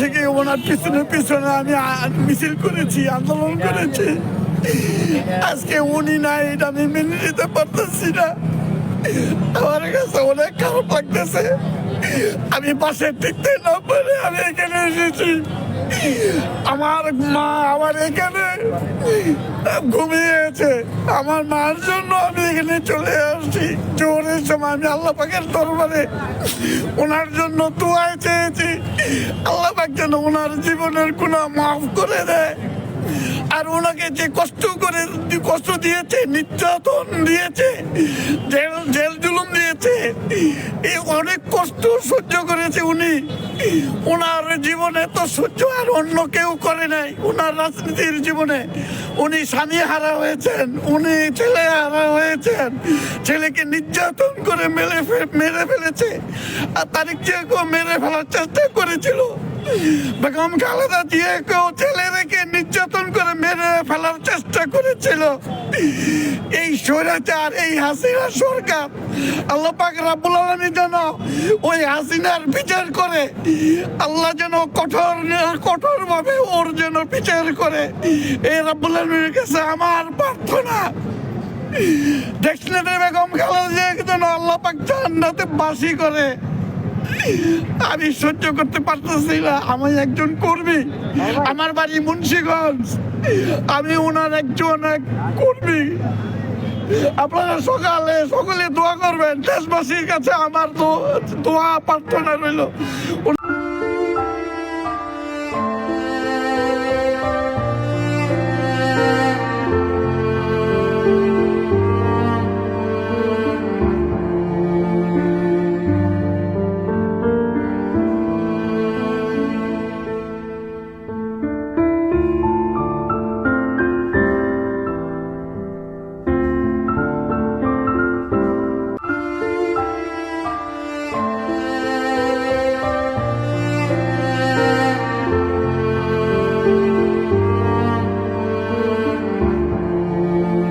থেকে ওনার পিছনে পিছনে আমি মিছিল করেছি, আন্দোলন করেছি। আজকে উনি নাই, এটা আমি মেনে নিতে পারতেছি না। আমার কাছে অনেক খারাপ লাগতেছে। আমি পাশে টিকতে না পারে আমি এখানে এসেছি। আমার মা আমার এখানে ঘুমিয়েছে। আমার মার জন্য আমি এখানে চলে আসছি। জোরের সময় আমি আল্লাহ পাকের দরবারে ওনার জন্য দোয়ায় চেয়েছি। আল্লাহ পাক যেন ওনার জীবনের গুণা মাফ করে দেয়। আর ওনাকে যে কষ্ট করে কষ্ট দিয়েছে, নির্যাতন দিয়েছে, জেল জেল অনেক কষ্ট সহ্য করেছে উনি। ওনার জীবনে তো সহ্য আর অন্য কেউ করে নাই। ওনার রাজনীতির জীবনে উনি স্বামী হারা হয়েছেন, উনি ছেলে হারা হয়েছেন, ছেলেকে নির্যাতন করে মেরে মেরে ফেলেছে। আর তারিখ মেরে ফেলার চেষ্টা করেছিল। বেগম খালেদা জিয়াকেও ছেলে রেখে নির্যাতন করে মেরে ফেলার চেষ্টা করেছিল। এই স্বৈরাচার এই হাসিনা সরকার, আল্লাহ পাক রাব্বুল আলামিন যেন ওই হাসিনার বিচার করে, আল্লাহ যেন কঠোর কঠোর ভাবে ওর যেন বিচার করে। এই রাব্বুল আলামিনের কাছে আমার প্রার্থনা। দেশনেত্রী বেগম খালেদা যেন আল্লাহ পাক জান্নাতে বাসি করে। আমি সহ্য করতে পারতেছি না। আমি একজন কর্মী। আমার বাড়ি মুন্সিগঞ্জ। আমি ওনার একজন এক কর্মী। আপনারা সকালে, সকলে দোয়া করবেন। দেশবাসীর কাছে আমার তো দোয়া প্রার্থনা রইল।